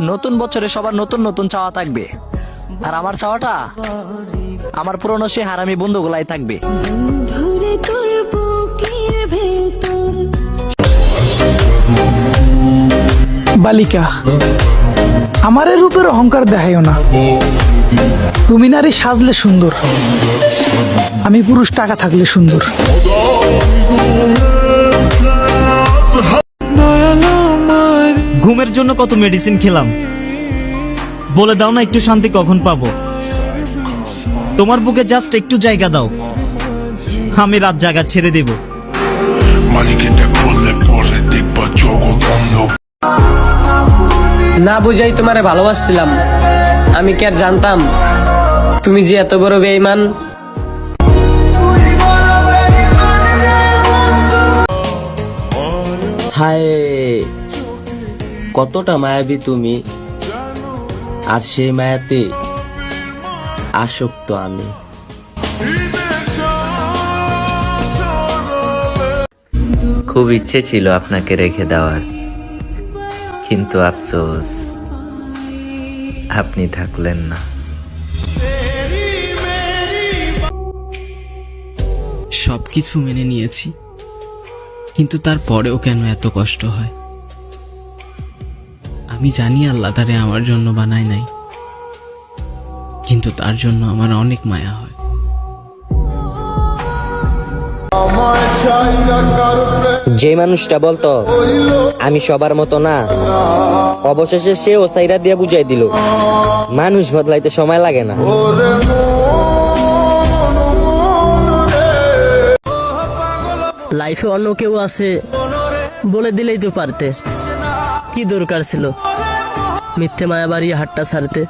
নতুন বছরে সবার নতুন নতুন চাওয়া থাকবে। আর আমার চাওয়াটা আমার পুরনো সে হারামি বন্ধুগুলাই থাকবে। বালিকা আমারে রূপের অহংকার দেখাইও না। তুমি নারী সাজলে সুন্দর। আমি পুরুষ টাকা থাকলে সুন্দর। ঘুমের জন্য কত মেডিসিন খেলাম? বলে দাও না একটু শান্তি কখন পাবো। তোমার বুকে জাস্ট একটু জায়গা দাও। আমি রাত জায়গা ছেড়ে দেব। না বুঝাই তোমারে ভালোবাসছিলাম। আমি কি আর জানতাম? তুমি যে এত বড় বেঈমান। হায় কতটা মায়াবী তুমি আর সেই মায়াতে আসক্ত আমি। খুব ইচ্ছে ছিল আপনাকে রেখে দেওয়ার কিন্তু আফসোস আপনি থাকলেন না। সব কিছু মেনে নিয়েছি কিন্তু তারপরেও কেন এত কষ্ট হয়? আমি জানি আল্লাহ তারে আমার জন্য বানায় নাই। কিন্তু তার জন্য আমার অনেক মায়া হয়। যে মানুষটা বলতো আমি সবার মতো না। অবশেষে সে ও সাইরা দিয়ে বুঝাই দিল মানুষ বদলাইতে সময় লাগে না। লাইফে অন্য কেউ আছে বলে দিলেই তো পারতে। কি দরকার ছিল? মিথ্যে মায়াবাড়ি হাটটা ছাড়তে।